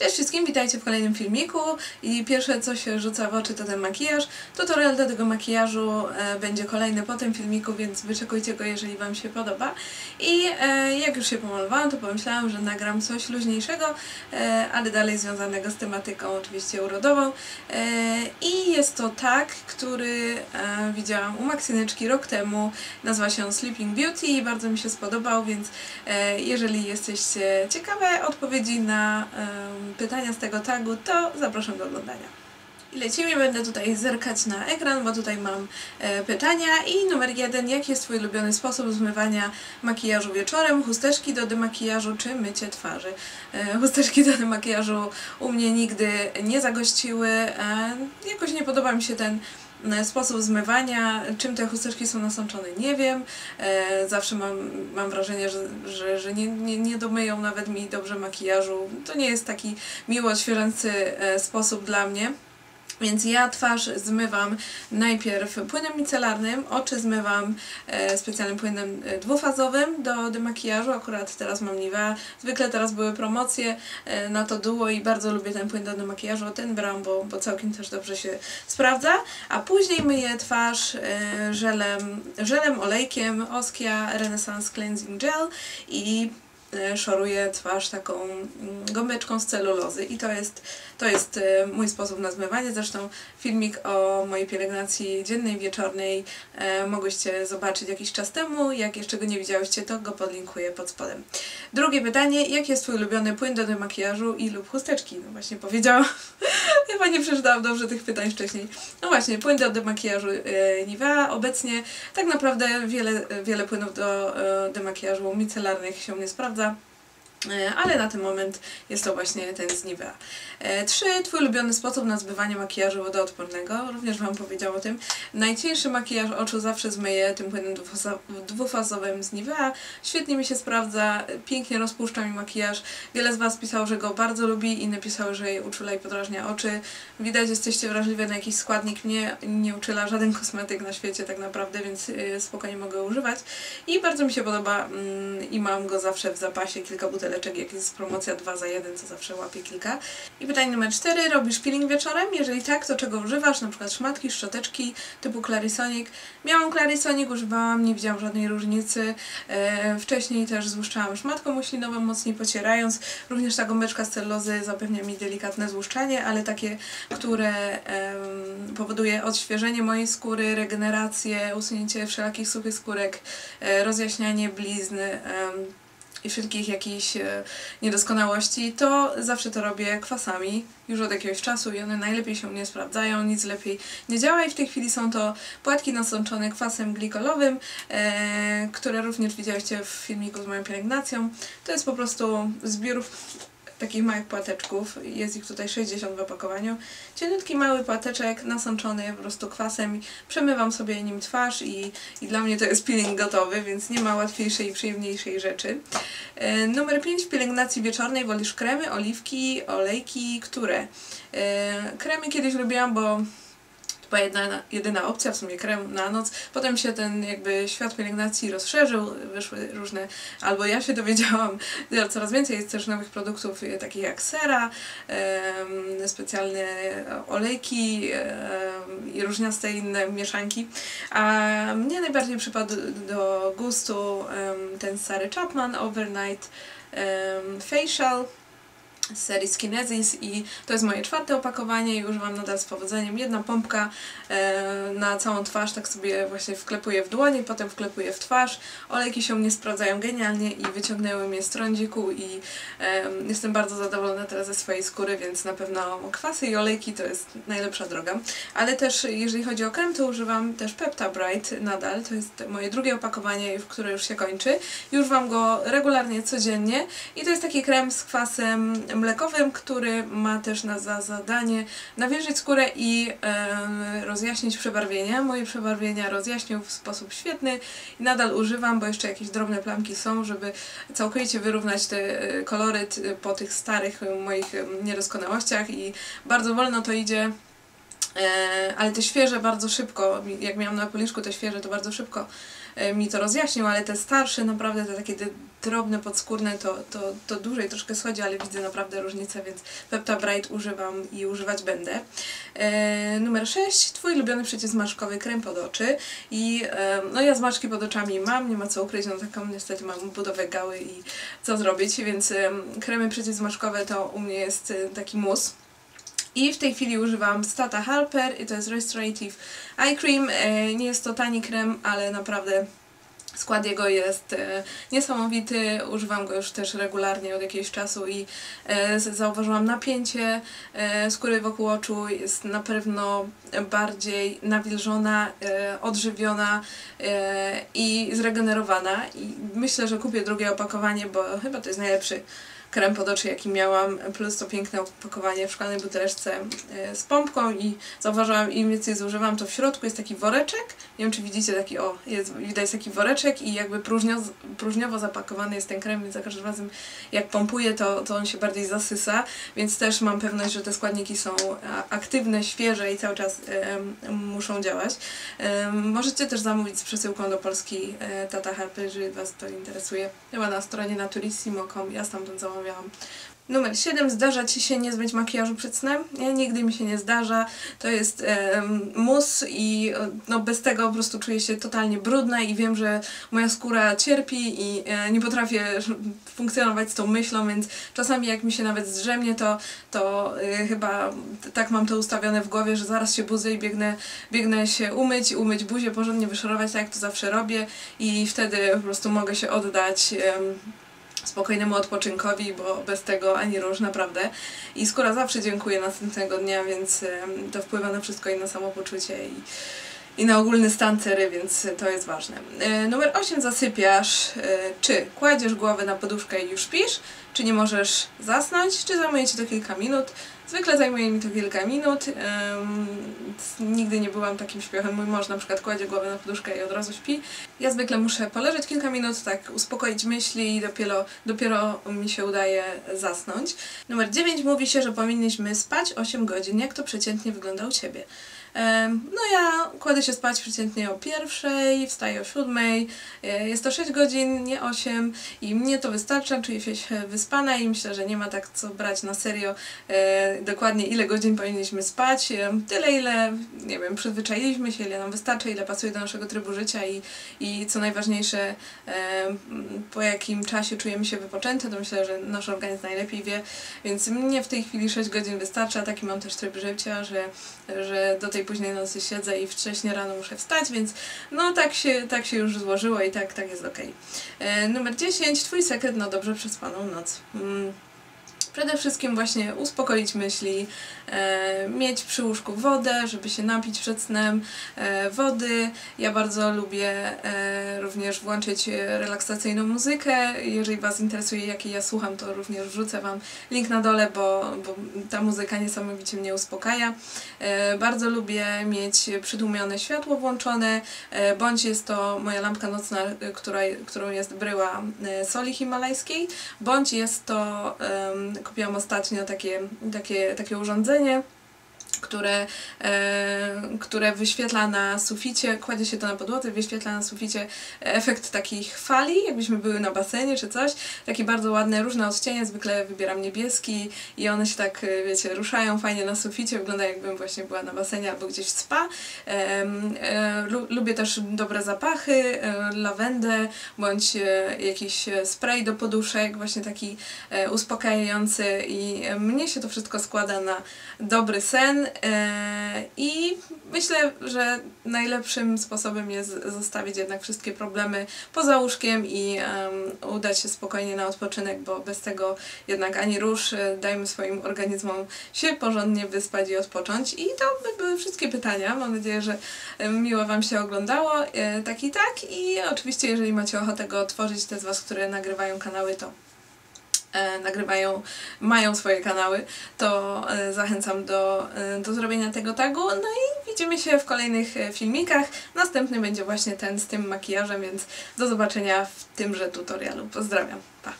Cześć wszystkim, witajcie w kolejnym filmiku i pierwsze co się rzuca w oczy to ten makijaż. Tutorial do tego makijażu e, będzie kolejny po tym filmiku, więc wyczekujcie go, jeżeli Wam się podoba. I e, jak już się pomalowałam, to pomyślałam, że nagram coś luźniejszego, e, ale dalej związanego z tematyką oczywiście urodową. I jest to tag, który e, widziałam u Maksyneczki rok temu. Nazywa się Sleeping Beauty i bardzo mi się spodobał, więc e, jeżeli jesteście ciekawe odpowiedzi na em, pytania z tego tagu, to zapraszam do oglądania. I lecimy, będę tutaj zerkać na ekran, bo tutaj mam e, pytania. I numer jeden, jaki jest Twój ulubiony sposób zmywania makijażu wieczorem? Chusteczki do demakijażu czy mycie twarzy? E, chusteczki do demakijażu u mnie nigdy nie zagościły. E, jakoś nie podoba mi się ten e, sposób zmywania. Czym te chusteczki są nasączone, nie wiem. E, zawsze mam, mam wrażenie, że, że, że nie, nie, nie domyją nawet mi dobrze makijażu. To nie jest taki miło odświeżający e, sposób dla mnie. Więc ja twarz zmywam najpierw płynem micelarnym, oczy zmywam e, specjalnym płynem e, dwufazowym do demakijażu. Akurat teraz mam Nivea. Zwykle teraz były promocje e, na to duo i bardzo lubię ten płyn do demakijażu. Ten brałam, bo, bo całkiem też dobrze się sprawdza. A później myję twarz żelem, żelem olejkiem Oskia Renaissance Cleansing Gel i szoruję twarz taką mm, gąbeczką z celulozy i to jest, to jest e, mój sposób na zmywanie. Zresztą filmik o mojej pielęgnacji dziennej, wieczornej e, mogłyście zobaczyć jakiś czas temu. Jak jeszcze go nie widziałyście, to go podlinkuję pod spodem. Drugie pytanie, jaki jest Twój ulubiony płyn do demakijażu i lub chusteczki? No właśnie powiedziałam, chyba nie przeczytałam dobrze tych pytań wcześniej. No właśnie, płyn do demakijażu Nivea. Obecnie tak naprawdę wiele, wiele płynów do demakijażu micelarnych się nie sprawdza. E, Ale na ten moment jest to właśnie ten z Nivea. E, Trzy, Twój ulubiony sposób na zbywanie makijażu wodoodpornego. Również Wam powiedział o tym. Najcieńszy makijaż oczu zawsze zmyję tym płynem dwufazowym z Nivea. Świetnie mi się sprawdza, pięknie rozpuszcza mi makijaż. Wiele z Was pisało, że go bardzo lubi, inne pisały, że jej uczula i podrażnia oczy. Widać, jesteście wrażliwe na jakiś składnik. Mnie nie uczyla żaden kosmetyk na świecie tak naprawdę, więc y, spokojnie mogę używać. I bardzo mi się podoba mm, i mam go zawsze w zapasie, kilka buteleczek, jak jest promocja 2 za 1, co zawsze łapię kilka. I pytanie numer 4, robisz peeling wieczorem? Jeżeli tak, to czego używasz? Na przykład szmatki, szczoteczki typu Clarisonic. Miałam Clarisonic, używałam, nie widziałam żadnej różnicy. E, wcześniej też złuszczałam szmatką muślinową, mocniej pocierając. Również ta gąbeczka z celulozy zapewnia mi delikatne złuszczanie, ale takie, które powoduje odświeżenie mojej skóry, regenerację, usunięcie wszelakich suchych skórek, e, rozjaśnianie blizn, i wszelkich jakichś e, niedoskonałości, to zawsze to robię kwasami już od jakiegoś czasu i one najlepiej się nie sprawdzają, nic lepiej nie działa i w tej chwili są to płatki nasączone kwasem glikolowym, e, które również widzieliście w filmiku z moją pielęgnacją. To jest po prostu zbiór takich małych płateczków, jest ich tutaj 60 w opakowaniu. Cieniutki mały płateczek nasączony po prostu kwasem, przemywam sobie nim twarz i, i dla mnie to jest peeling gotowy, więc nie ma łatwiejszej i przyjemniejszej rzeczy. E, numer 5 w pielęgnacji wieczornej wolisz kremy, oliwki, olejki, które? E, kremy kiedyś lubiłam, bo była jedna, jedyna opcja, w sumie krem na noc. Potem się ten jakby świat pielęgnacji rozszerzył, wyszły różne, albo ja się dowiedziałam, coraz więcej jest też nowych produktów, e, takich jak sera, specjalne olejki i różniaste inne mieszanki. A mnie najbardziej przypadł do gustu ten Sary Chapman Overnight Facial z serii Skinesis i to jest moje czwarte opakowanie i używam nadal z powodzeniem. Jedna pompka e, na całą twarz, tak sobie właśnie wklepuję w dłonie, potem wklepuję w twarz. Olejki się mnie sprawdzają genialnie i wyciągnęły mnie z trądziku i jestem bardzo zadowolona teraz ze swojej skóry, więc na pewno kwasy i olejki to jest najlepsza droga. Ale też jeżeli chodzi o krem, to używam też Pepta Bright nadal. To jest moje drugie opakowanie, które już się kończy. I używam go regularnie, codziennie i to jest taki krem z kwasem mlekowym, który ma też na za zadanie nawilżyć skórę i e, rozjaśnić przebarwienia. Moje przebarwienia rozjaśnił w sposób świetny i nadal używam, bo jeszcze jakieś drobne plamki są, żeby całkowicie wyrównać te e, koloryt e, po tych starych e, moich e, niedoskonałościach i bardzo wolno to idzie ale te świeże bardzo szybko, jak miałam na policzku te świeże, to bardzo szybko e, mi to rozjaśnił, ale te starsze, naprawdę te takie drobne, podskórne, to, to, to dłużej troszkę schodzi, ale widzę naprawdę różnicę, więc Pepta Bright używam i używać będę. E, numer 6. Twój ulubiony przeciwzmarszkowy krem pod oczy. I e, no ja zmarszki pod oczami mam, nie ma co ukryć, no taką niestety mam budowę gały i co zrobić, więc e, kremy przeciwzmarszkowe to u mnie jest e, taki mus. I w tej chwili używam Stata Harper i to jest Restorative Eye Cream. E, nie jest to tani krem, ale naprawdę Skład jego jest e, niesamowity, używam go już też regularnie od jakiegoś czasu i e, zauważyłam napięcie skóry wokół oczu, jest na pewno bardziej nawilżona, odżywiona i zregenerowana. I myślę, że kupię drugie opakowanie, bo chyba to jest najlepszy krem pod oczy, jaki miałam, plus to piękne opakowanie w szklanej buteleczce e, z pompką i zauważyłam, im więcej zużywam, to w środku jest taki woreczek, nie wiem czy widzicie taki, o, jest, widać taki woreczek i jakby próżnio, próżniowo zapakowany jest ten krem, więc za każdym razem jak pompuję, to, to on się bardziej zasysa, więc też mam pewność, że te składniki są aktywne, świeże i cały czas e, muszą działać. Możecie też zamówić z przesyłką do Polski e, Tata Harper, jeżeli Was to interesuje. Chyba na stronie naturissimo.com, ja stamtąd zamawiam rozmawiałam. Numer 7. Zdarza Ci się nie zmyć makijażu przed snem? Nie, nigdy mi się nie zdarza. To jest e, mus i no, bez tego po prostu czuję się totalnie brudna i wiem, że moja skóra cierpi i e, nie potrafię funkcjonować z tą myślą, więc czasami jak mi się nawet zdrzemnie, to, to e, chyba tak mam to ustawione w głowie, że zaraz się budzę i biegnę, biegnę się umyć, umyć buzię, porządnie wyszorować, tak jak to zawsze robię i wtedy po prostu mogę się oddać spokojnemu odpoczynkowi, bo bez tego ani róż naprawdę. I skóra zawsze dziękuję następnego dnia, więc to wpływa na wszystko i na samopoczucie i, i na ogólny stan cery, więc to jest ważne. E, numer 8 zasypiasz. E, czy kładziesz głowę na poduszkę i już śpisz? Czy nie możesz zasnąć? Czy zajmuje Ci to kilka minut? Zwykle zajmuje mi to kilka minut. Um, nigdy nie byłam takim śpiochem. Mój mąż na przykład kładzie głowę na poduszkę i od razu śpi. Ja zwykle muszę poleżeć kilka minut, tak uspokoić myśli i dopiero, dopiero mi się udaje zasnąć. Numer 9 mówi się, że powinniśmy spać 8 godzin. Jak to przeciętnie wygląda u Ciebie? No ja kładę się spać przeciętnie o pierwszej, wstaję o siódmej, jest to 6 godzin, nie 8 i mnie to wystarcza, czuję się wyspana i myślę, że nie ma tak co brać na serio e, dokładnie ile godzin powinniśmy spać, tyle ile, nie wiem, przyzwyczailiśmy się, ile nam wystarczy, ile pasuje do naszego trybu życia i, i co najważniejsze po jakim czasie czujemy się wypoczęte, to myślę, że nasz organizm najlepiej wie, więc mnie w tej chwili 6 godzin wystarcza, taki mam też tryb życia, że, że do tej tej późnej nocy siedzę i wcześniej rano muszę wstać, więc no tak się, tak się już złożyło i tak, tak jest ok. E, numer 10. Twój sekret na dobrze przespaną noc. out. Mm. Przede wszystkim właśnie uspokoić myśli, e, mieć przy łóżku wodę, żeby się napić przed snem e, wody. Ja bardzo lubię e, również włączyć relaksacyjną muzykę. Jeżeli Was interesuje, jakiej ja słucham, to również wrzucę Wam link na dole, bo, bo ta muzyka niesamowicie mnie uspokaja. E, bardzo lubię mieć przytłumione światło włączone, e, bądź jest to moja lampka nocna, która, którą jest bryła e, soli himalajskiej, bądź jest to kupiłam ostatnio takie, takie, takie urządzenie, które, e, które wyświetla na suficie, kładzie się to na podłodze, wyświetla na suficie efekt takich fali, jakbyśmy były na basenie czy coś. Takie bardzo ładne, różne odcienie, zwykle wybieram niebieski i one się tak, e, wiecie, ruszają fajnie na suficie, wygląda jakbym właśnie była na basenie albo gdzieś w spa. E, lubię też dobre zapachy, lawendę bądź jakiś spray do poduszek, właśnie taki uspokajający i mnie się to wszystko składa na dobry sen I myślę, że najlepszym sposobem jest zostawić jednak wszystkie problemy poza łóżkiem i udać się spokojnie na odpoczynek, bo bez tego jednak ani rusz, e, dajmy swoim organizmom się porządnie wyspać i odpocząć. I to by były wszystkie pytania. Mam nadzieję, że miło Wam się oglądało, e, tak i tak. I oczywiście, jeżeli macie ochotę go otworzyć, te z Was, które nagrywają kanały, to E, nagrywają, mają swoje kanały, to e, zachęcam do, e, do zrobienia tego tagu. No i widzimy się w kolejnych filmikach. Następny będzie właśnie ten z tym makijażem, więc do zobaczenia w tymże tutorialu. Pozdrawiam. Pa!